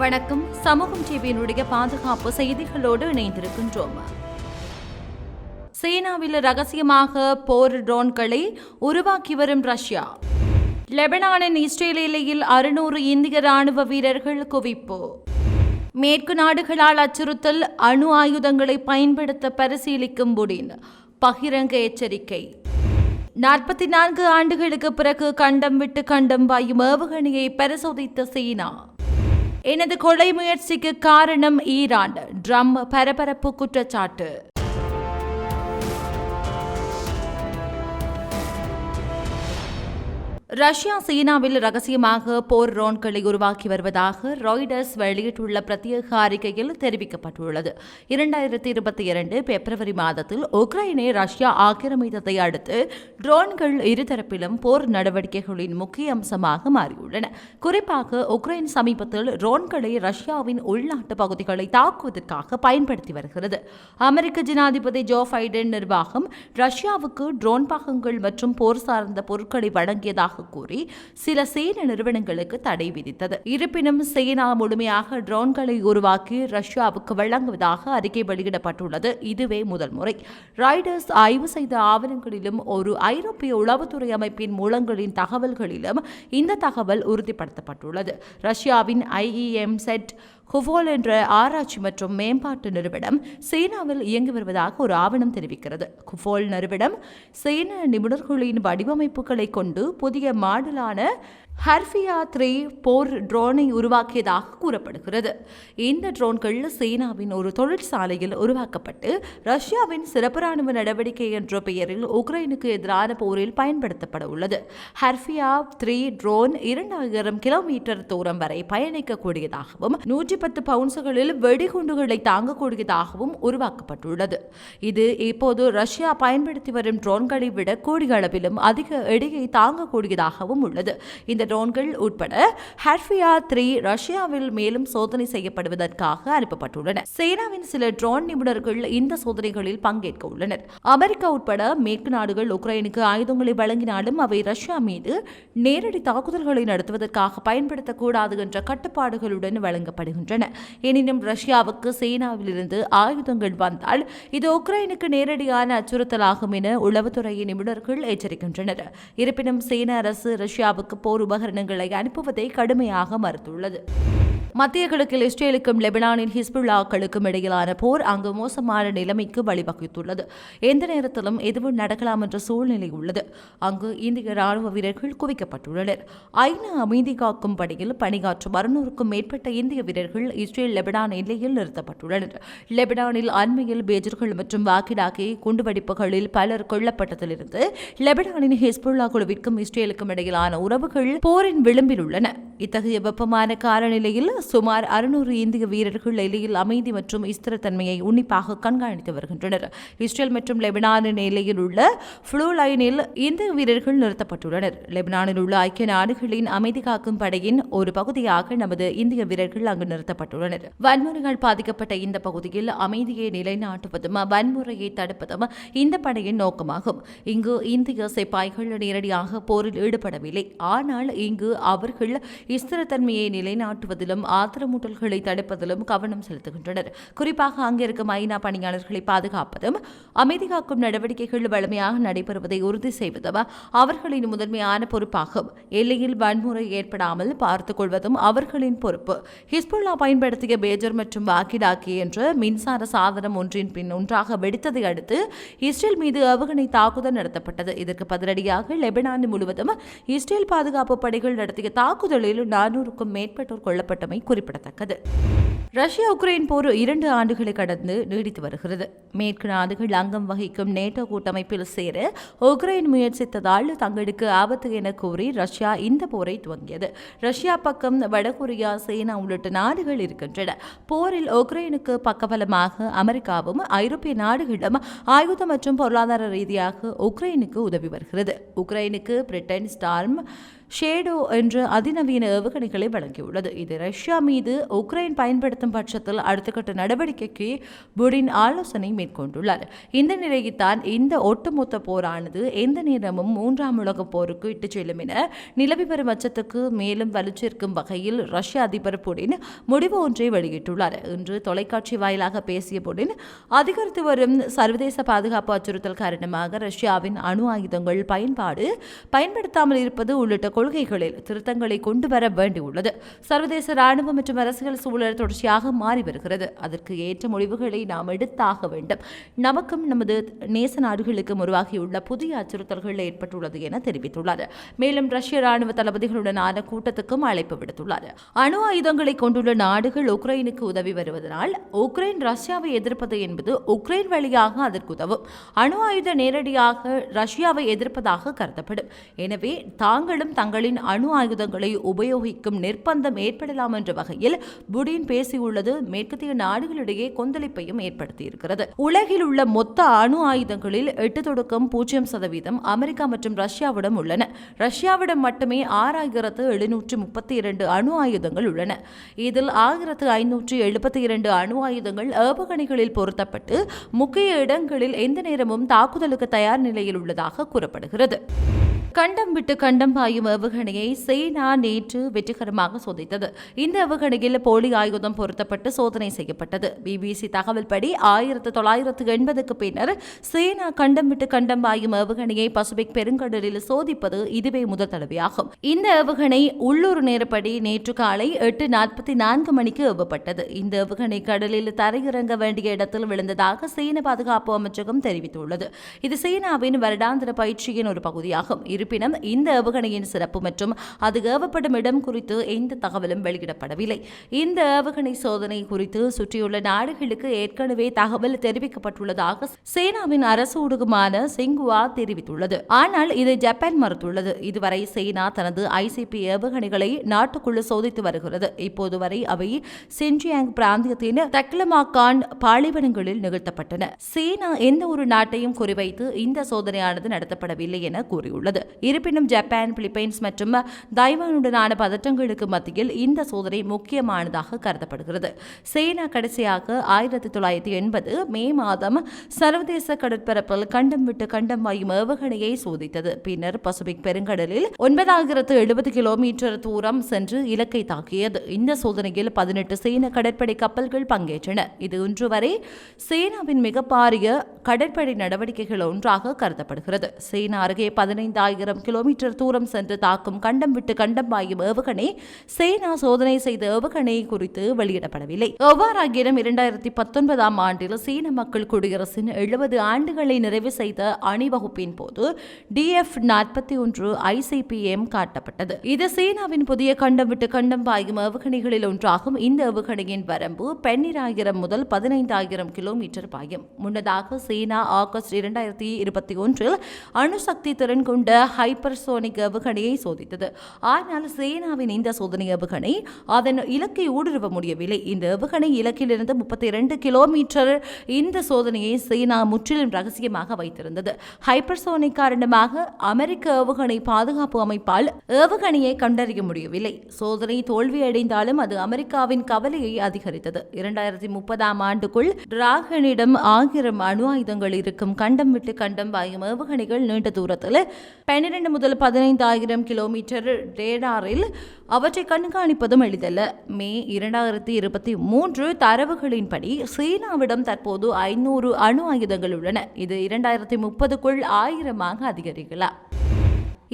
வணக்கம். சமூகம் டிவியினுடைய பாதுகாப்பு செய்திகளோடு இணைந்திருக்கின்றோம். சீனாவில் ரகசியமாக போர் ட்ரோன்களை உருவாக்கி வரும் ரஷ்யா. லெபனானின் இஸ்ரேல் எல்லையில் அறுநூறு இந்திய ராணுவ வீரர்கள் குவிப்பு. மேற்கு நாடுகளால் அச்சுறுத்தல் அணு ஆயுதங்களை பயன்படுத்த பரிசீலிக்கும் புடின் பகிரங்க எச்சரிக்கை. நாற்பத்தி நான்கு ஆண்டுகளுக்கு பிறகு கண்டம் விட்டு கண்டம் பாயும் ஏவுகணையை பரிசோதித்த சீனா. எனது கொலை முயற்சிக்கு காரணம் ஈரான். ட்ரம் பரபரப்பு குற்றச்சாட்டு. ரஷ்யா சீனாவில் ரகசியமாக போர் ரோன்களை உருவாக்கி வருவதாக ராய்டர்ஸ் வெளியிட்டுள்ள பிரத்யேக அறிக்கையில் தெரிவிக்கப்பட்டுள்ளது. இரண்டாயிரத்தி இருபத்தி இரண்டு பிப்ரவரி மாதத்தில் உக்ரைனை ரஷ்யா ஆக்கிரமித்ததை அடுத்து ட்ரோன்கள் இருதரப்பிலும் போர் நடவடிக்கைகளின் முக்கிய அம்சமாக மாறியுள்ளன. குறிப்பாக உக்ரைன் சமீபத்தில் ட்ரோன்களை ரஷ்யாவின் உள்நாட்டு பகுதிகளை தாக்குவதற்காக பயன்படுத்தி வருகிறது. அமெரிக்க ஜனாதிபதி ஜோ பைடன் நிர்வாகம் ரஷ்யாவுக்கு ட்ரோன் பாகங்கள் மற்றும் போர் சார்ந்த பொருட்களை வழங்கியதாக கூறி சில சீன நிறுவனங்களுக்கு தடை விதித்தது. இருப்பினும் சீனா முழுமையாக ட்ரோன்களை உருவாக்கி ரஷ்யாவுக்கு வழங்குவதாக அறிக்கை வெளியிடப்பட்டுள்ளது. இதுவே முதல் முறை. ராய்டர்ஸ் ஆய்வு செய்த ஆவணங்களிலும் ஒரு ஐரோப்பிய உளவுத்துறை அமைப்பின் மூலங்களின் தகவல்களிலும் இந்த தகவல் உறுதிப்படுத்தப்பட்டுள்ளது. ரஷ்யாவின் ஐஇஎம் செட் ஹுவோல் என்ற ஆராய்ச்சி மற்றும் மேம்பாட்டு நிறுவனம் சீனாவில் இயங்கி வருவதாக ஒரு ஆவணம் தெரிவிக்கிறது. குஃபோல் நிறுவனம் சீன நிபுணர்களின் வடிவமைப்புகளை கொண்டு புதிய மாடலான ஹர்ஃபியா த்ரீ போர் ட்ரோனை உருவாக்கியதாக கூறப்படுகிறது. இந்த ட்ரோன்கள் சீனாவின் ஒரு தொழிற்சாலையில் உருவாக்கப்பட்டு ரஷ்யாவின் சிறப்பு ராணுவ நடவடிக்கை என்ற பெயரில் உக்ரைனுக்கு எதிரான போரில் பயன்படுத்தப்பட உள்ளது. ஹர்ஃபியா த்ரீ ட்ரோன் இரண்டாயிரம் கிலோமீட்டர் தூரம் வரை பயணிக்கக்கூடியதாகவும் நூற்றி பத்து பவுன்ஸுகளில் வெடிகுண்டுகளை தாங்கக்கூடியதாகவும் உருவாக்கப்பட்டுள்ளது. இது இப்போது ரஷ்யா பயன்படுத்தி வரும் ட்ரோன்களை விட கூடிய அளவிலும் அதிக எடையை தாங்கக்கூடியதாகவும் உள்ளது. இந்த ட்ரோன்கள் உட்பட ஹர்ஃபியா த்ரீ ரஷ்யாவில் மேலும் சோதனை செய்யப்படுவதற்காக அனுப்பப்பட்டுள்ளன. சீனாவின் சில ட்ரோன் நிபுணர்கள் இந்த சோதனைகளில் பங்கேற்க உள்ளனர். அமெரிக்கா உட்பட மேற்கு நாடுகள் உக்ரைனுக்கு ஆயுதங்களை வழங்கினாலும் அவை ரஷ்யா மீது நேரடி தாக்குதல்களை நடத்துவதற்காக பயன்படுத்தக்கூடாது என்ற கட்டுப்பாடுகளுடன் வழங்கப்படுகின்றன. எனினும் ரஷ்யாவுக்கு சீனாவிலிருந்து ஆயுதங்கள் வந்தால் இது உக்ரைனுக்கு நேரடியான அச்சுறுத்தலாகும் என உளவுத்துறை நிபுணர்கள் எச்சரிக்கின்றனர். இருப்பினும் சீன அரசு ரஷ்யாவுக்கு போர் உபகரணங்களை அனுப்புவதை கடுமையாக மறுத்துள்ளது. மத்திய கிழக்கில் இஸ்ரேலுக்கும் லெபனானின் ஹிஸ்புல்லாக்களுக்கும் இடையிலான போர் அங்கு மோசமான நிலைமைக்கு வழிவகுத்துள்ளது. எந்த நேரத்திலும் எதுவும் நடக்கலாம் என்ற சூழ்நிலை உள்ளது. அங்கு இந்திய ராணுவ வீரர்கள் குவிக்கப்பட்டுள்ளனர். ஐநா அமைதி காக்கும் பணியில் பணியாற்றும் அறுநூறுக்கும் மேற்பட்ட இந்திய வீரர்கள் இஸ்ரேல் லெபனான் எல்லையில் நிறுத்தப்பட்டுள்ளனர். லெபனானில் அண்மையில் பேஜர்கள் மற்றும் வாக்கிடாக்கி குண்டுவெடிப்புகளில் பலர் கொல்லப்பட்டதிலிருந்து லெபனானின் ஹிஸ்புல்லா குழுவிற்கும் இஸ்ரேலுக்கும் இடையிலான உறவுகள் போரின் விளிம்பில் உள்ளன. இத்தகைய வெப்பமான காலநிலையில் சுமார் அறுநூறு இந்திய வீரர்கள் எல்லையில் அமைதி மற்றும் ஸ்திரத்தன்மையை உன்னிப்பாக கண்காணித்து வருகின்றனர். இஸ்ரேல் மற்றும் லெபனானின் எல்லையில் உள்ள ஃப்ளூ லைனில் இந்திய வீரர்கள் நிறுத்தப்பட்டுள்ளனர். லெபனானில் உள்ள ஐக்கிய நாடுகளின் அமைதி காக்கும் படையின் ஒரு பகுதியாக நமது இந்திய வீரர்கள் அங்கு நிறுத்தப்பட்டுள்ளனர். வன்முறைகள் பாதிக்கப்பட்ட இந்த பகுதியில் அமைதியை நிலைநாட்டுவதும் வன்முறையை தடுப்பதும் இந்த படையின் நோக்கமாகும். இங்கு இந்திய சிப்பாய்கள் நேரடியாக போரில் ஈடுபடவில்லை. ஆனால் இங்கு அவர்கள் ஸ்திரத்தன்மையை நிலைநாட்டுவதிலும் ஆத்திரமூட்டல்களை தடுப்பதிலும் கவனம் செலுத்துகின்றனர். குறிப்பாக அங்கிருக்கும் ஐநா பணியாளர்களை பாதுகாப்பதும் அமைதி காக்கும் நடவடிக்கைகள் வலிமையாக நடைபெறுவதை உறுதி செய்வதும் அவர்களின் முதன்மையான பொறுப்பாகும். எல்லையில் வன்முறை ஏற்படாமல் பார்த்துக் கொள்வதும் அவர்களின் பொறுப்பு. ஹிஸ்புல்லா பயன்படுத்திய பேஜர் மற்றும் வாக்கிடாக்கி என்ற மின்சார சாதனம் ஒன்றின் பின் ஒன்றாக வெடித்ததை அடுத்து இஸ்ரேல் மீது அவகணை தாக்குதல் நடத்தப்பட்டது. இதற்கு பதிலடியாக லெபனான் முழுவதும் இஸ்ரேல் பாதுகாப்பு படைகள் நடத்திய தாக்குதலில் நானூறுக்கும் மேற்பட்டோர் கொல்லப்பட்டமை குறிப்பிடத்தக்கது. ரஷ்யா உக்ரைன் போர் இரண்டு ஆண்டுகளை கடந்து நீடித்து வருகிறது. மேற்கு நாடுகள் அங்கம் வகிக்கும் நேட்டோ கூட்டமைப்பில் சேர உக்ரைன் முயற்சித்ததால் தங்களுக்கு ஆபத்து என கூறி ரஷ்யா இந்த போரை துவங்கியது. ரஷ்யா பக்கம் வடகொரியா சீனா உள்ளிட்ட நாடுகள் இருக்கின்றன. போரில் உக்ரைனுக்கு பக்கபலமாக அமெரிக்காவும் ஐரோப்பிய நாடுகளும் ஆயுதம் மற்றும் பொருளாதார ரீதியாக உக்ரைனுக்கு உதவி வருகிறது. உக்ரைனுக்கு பிரிட்டன் ஸ்டார்ம் ஷேடோ என்ற அதிநவீன ஏவுகணைகளை வழங்கியுள்ளது. இது ரஷ்யா மீது உக்ரைன் பயன்படுத்தும் பட்சத்தில் அடுத்த கட்ட நடவடிக்கைக்கு புடின் ஆலோசனை மேற்கொண்டுள்ளார். இந்த நிலையில்தான் இந்த ஒட்டுமொத்த போரானது எந்த நேரமும் மூன்றாம் உலகப் போருக்கு இட்டுச் செல்லும் என நிலவி வரும் அச்சத்துக்கு மேலும் வலுச்சேர்க்கும் வகையில் ரஷ்ய அதிபர் புடின் முடிவு ஒன்றை வெளியிட்டுள்ளார். இன்று தொலைக்காட்சி வாயிலாக பேசிய புடின் அதிகரித்து வரும் சர்வதேச பாதுகாப்பு அச்சுறுத்தல் காரணமாக ரஷ்யாவின் அணு ஆயுதங்கள் பயன்பாடு பயன்படுத்தாமல் இருப்பது உள்ளிட்ட கொள்கைகளில் திருத்தங்களை கொண்டு வர வேண்டியுள்ளது. சர்வதேச ராணுவ மற்றும் அரசியல் சூழல் தொடர்ச்சியாக மாறி வருகிறது. அதற்கு ஏற்ற முடிவுகளை நாம் எடுத்தாக வேண்டும். நமக்கும் நமது நேச நாடுகளுக்கும் உருவாகியுள்ள புதிய அச்சுறுத்தல்கள் ஏற்பட்டுள்ளது என தெரிவித்துள்ளார். மேலும் ரஷ்ய ராணுவ தளபதிகளுடனான கூட்டத்துக்கும் அழைப்பு விடுத்துள்ளார். அணு ஆயுதங்களை கொண்டுள்ள நாடுகள் உக்ரைனுக்கு உதவி வருவதனால் உக்ரைன் ரஷ்யாவை எதிர்ப்பது என்பது உக்ரைன் வழியாக அதற்கு உதவும் அணு ஆயுத நேரடியாக ரஷ்யாவை எதிர்ப்பதாக கருதப்படும். எனவே தாங்களும் தங்களின் அணு ஆயுதங்களை உபயோகிக்கும் நிர்பந்தம் ஏற்படலாம் என்ற வகையில் புடின் பேசியுள்ளது. மேற்கத்திய நாடுகளிடையே கொந்தளிப்பையும் ஏற்படுத்தியிருக்கிறது. உலகில் உள்ள மொத்த அணு ஆயுதங்களில் எட்டு தொடக்கம் பூஜ்ஜியம் சதவீதம் அமெரிக்கா மற்றும் ரஷ்யாவிடம் உள்ளன. ரஷ்யாவிடம் மட்டுமே ஆறாயிரத்து எழுநூற்று முப்பத்தி இரண்டு அணு ஆயுதங்கள் உள்ளன. இதில் ஆயிரத்து ஐநூற்று எழுபத்தி இரண்டு அணு ஆயுதங்கள் ஏவுகணைகளில் பொருத்தப்பட்டு முக்கிய இடங்களில் எந்த நேரமும் தாக்குதலுக்கு தயார் நிலையில் உள்ளதாக கூறப்படுகிறது. கண்டம் விட்டு கண்டம் பாயும் ஏவுகணையை சீனா நேற்று வெற்றிகரமாக சோதித்தது. இந்த ஏவுகணையில் போலி ஆயுதம் பொருத்தப்பட்டு சோதனை செய்யப்பட்டது. பிபிசி தகவல் படி ஆயிரத்து தொள்ளாயிரத்து எண்பதுக்கு பின்னர் சீனா கண்டம் விட்டு கண்டம் பாயும் ஏவுகணையை பசிபிக் பெருங்கடலில் சோதிப்பது இதுவே முதல் தடவையாகும். இந்த ஏவுகணை உள்ளூர் நேரப்படி நேற்று காலை எட்டு நாற்பத்தி நான்கு மணிக்கு ஏவப்பட்டது. இந்த ஏவுகணை கடலில் தரையிறங்க வேண்டிய இடத்தில் விழுந்ததாக சீன பாதுகாப்பு அமைச்சகம் தெரிவித்துள்ளது. இது சீனாவின் வருடாந்திர பயிற்சியின் ஒரு பகுதியாகும். இருப்பினும் இந்த ஏவுகணையின் சிறப்பு மற்றும் அது ஏவப்படும் இடம் குறித்து எந்த தகவலும் வெளியிடப்படவில்லை. இந்த ஏவுகணை சோதனை குறித்து சுற்றியுள்ள நாடுகளுக்கு ஏற்கனவே தகவல் தெரிவிக்கப்பட்டுள்ளதாக சீனாவின் அரசு ஊடகமான சிங்குவா தெரிவித்துள்ளது. ஆனால் இதை ஜப்பான் மறுத்துள்ளது. இதுவரை சீனா தனது ஐசிபி ஏவுகணைகளை நாட்டுக்குள் சோதித்து வருகிறது. இப்போது வரை அவை சென்ஜியாங் பிராந்தியத்தின் தக்லமாகான் பாலைவனங்களில் நிகழ்த்தப்பட்டன. சீனா எந்த ஒரு நாட்டையும் குறிவைத்து இந்த சோதனையானது நடத்தப்படவில்லை என கூறியுள்ளது. இருப்பினும் ஜப்பான் பிலிப்பைன்ஸ் மற்றும் தைவானுடனான பதற்றங்களுக்கு மத்தியில் இந்த சோதனை முக்கியமானதாக கருதப்படுகிறது. சீனா கடைசியாக ஆயிரத்தி தொள்ளாயிரத்தி எண்பது மே மாதம் சர்வதேச கடற்பரப்பில் கண்டம் விட்டு கண்டம் வாயும் ஏவுகணையை சோதித்தது. பின்னர் பசிபிக் பெருங்கடலில் ஒன்பதாயிரத்து எழுபது கிலோமீட்டர் தூரம் சென்று இலக்கை தாக்கியது. இந்த சோதனையில் பதினெட்டு சீன கடற்படை கப்பல்கள் பங்கேற்றன. இது இன்று வரை சீனாவின் மிக பாரிய கடற்படை நடவடிக்கைகள் ஒன்றாக கருதப்படுகிறது. சீனா அருகே பதினைந்தாயிரம் கிலோமீட்டர் தூரம் சென்று தாக்கும் கண்டம் விட்டு கண்டம் பாயும் ஏவுகணை சேனா சோதனை செய்த ஏவுகணை குறித்து வெளியிடப்படவில்லை. எவ்வாறாகினும் இரண்டாயிரத்தி பத்தொன்பதாம் ஆண்டில் சீன மக்கள் குடியரசின் எழுபது ஆண்டுகளை நிறைவு செய்த அணிவகுப்பின் போது டிஎஃப் நாற்பத்தி ஒன்று ஐசிபிஎம் காட்டப்பட்டது. இது சீனாவின் புதிய கண்டம் விட்டு கண்டம் பாயும் ஏவுகணைகளில் ஒன்றாகும். இந்த ஏவுகணையின் வரம்பு பன்னிராயிரம் முதல் பதினைந்தாயிரம் கிலோமீட்டர் பாயும். முன்னதாக சீனா ஆகஸ்ட் இரண்டாயிரத்தி இருபத்தி ஒன்றில் அணுசக்தி திறன் கொண்ட ஹைப்பர்சோனிக் ஏவுகணையை சோதித்தது. ஆனால் சீனாவின் இந்த சோதனை ஏவுகணை அதன் இலக்கை ஊடுருவ முடியவில்லை. இந்த ஏவுகணை இலக்கிலிருந்து முப்பத்தி இரண்டு கிலோமீட்டர் இந்த சோதனையை சீனா முற்றிலும் ரகசியமாக வைத்திருந்தது. ஹைப்பர்சோனிக் காரணமாக அமெரிக்க ஏவுகணை பாதுகாப்பு அமைப்பால் ஏவுகணையை கண்டறிய முடியவில்லை. சோதனை தோல்வியடைந்தாலும் அது அமெரிக்காவின் கவலையை அதிகரித்தது. இரண்டாயிரத்தி முப்பதாம் ஆண்டுக்குள் டிராகனிடம் ஆயிரம் அணு ஆயுதங்கள் இருக்கும். கண்டம் விட்டு கண்டம் பாயும் ஏவுகணைகள் நீண்ட தூரத்தில் பன்னிரண்டு முதல் பதினைந்தாயிரம் கிலோமீட்டர் ரேடாரில் அவற்றை கண்காணிப்பதும் எளிதல்ல. மே இரண்டாயிரத்தி இருபத்தி மூன்று தரவுகளின்படி சீனாவிடம் தற்போது ஐநூறு அணு ஆயுதங்கள் உள்ளன. இது இரண்டாயிரத்தி முப்பதுக்குள் ஆயிரமாக அதிகரிக்கலாம்.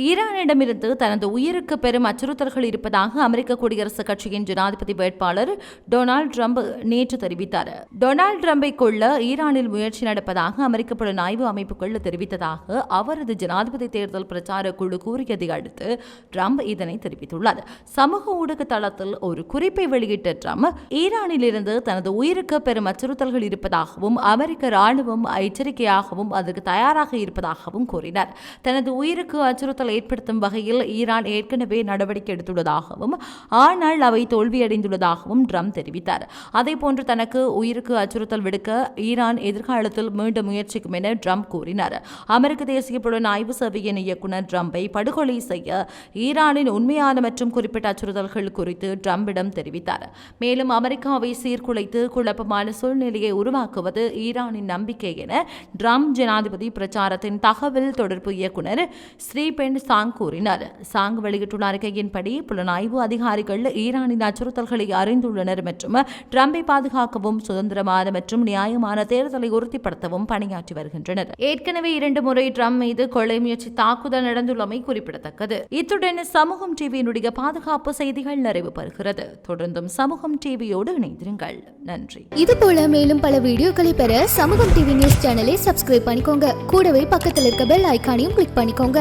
ஈரானிடமிருந்து தனது உயிருக்கு பெரும் அச்சுறுத்தல்கள் இருப்பதாக அமெரிக்க குடியரசுக் கட்சியின் ஜனாதிபதி வேட்பாளர் டொனால்டு ட்ரம்ப் நேற்று தெரிவித்தார். டொனால்டு ட்ரம்பை கொள்ள ஈரானில் முயற்சி நடப்பதாக அமெரிக்க புலனாய்வு அமைப்புகள் தெரிவித்ததாக அவரது ஜனாதிபதி தேர்தல் பிரச்சார குழு கூறியதை அடுத்து ட்ரம்ப் இதனை தெரிவித்துள்ளார். சமூக ஊடக தளத்தில் ஒரு குறிப்பை வெளியிட்ட ட்ரம்ப் ஈரானிலிருந்து தனது உயிருக்கு பெரும் அச்சுறுத்தல்கள் இருப்பதாகவும் அமெரிக்க ராணுவம் எச்சரிக்கையாகவும் அதற்கு தயாராக இருப்பதாகவும் கூறினார். தனது உயிருக்கு அச்சுறுத்தல் அச்சுறுத்தல் ஏற்படுத்தும் வகையில் ஈரான் ஏற்கனவே நடவடிக்கை எடுத்துள்ளதாகவும் ஆனால் அவை தோல்வியடைந்துள்ளதாகவும் ட்ரம்ப் தெரிவித்தார். அதேபோன்று தனக்கு உயிருக்கு அச்சுறுத்தல் விடுக்க ஈரான் எதிர்காலத்தில் மீண்டும் முயற்சிக்கும் என ட்ரம்ப் கூறினார். அமெரிக்க தேசிய புலனாய்வு சேவையின் இயக்குநர் ட்ரம்பை படுகொலை செய்ய ஈரானின் உண்மையான மற்றும் குறிப்பிட்ட அச்சுறுத்தல்கள் குறித்து ட்ரம்பிடம் தெரிவித்தார். மேலும் அமெரிக்காவை சீர்குலைத்து குழப்பமான சூழ்நிலையை உருவாக்குவது ஈரானின் நம்பிக்கை என ட்ரம்ப் ஜனாதிபதி பிரச்சாரத்தின் தகவல் தொடர்பு இயக்குனர் ஸ்ரீபென் சாங் கூறினார். சாங் வெளியிட்டுள்ள அறிக்கையின்படி புலனாய்வு அதிகாரிகள் ஈரானின் அச்சுறுத்தல்களை அறிந்துள்ளனர் மற்றும் ட்ரம்பை பாதுகாக்கவும் சுதந்திரமான மற்றும் நியாயமான தேர்தலை உறுதிப்படுத்தவும் பணியாற்றி வருகின்றனர். ஏற்கனவே இரண்டு முறை ட்ரம்ப் மீது கொலை முயற்சி தாக்குதல் நடந்துள்ளமை குறிப்பிடத்தக்கது. இத்துடன் சமூகம் டிவியினுடைய பாதுகாப்பு செய்திகள் நிறைவு பெறுகிறது. தொடர்ந்தும் சமூகம் டிவியோடு இணைந்திருங்கள். நன்றி. இது போல மேலும் பல வீடியோக்களை பெற சமூகம் டிவி நியூஸ் சேனலை சப்ஸ்கிரைப் பண்ணிக்கோங்க. கூடவே பக்கத்தில் இருக்க பெல் ஐகானையும் கிளிக் பண்ணிக்கோங்க.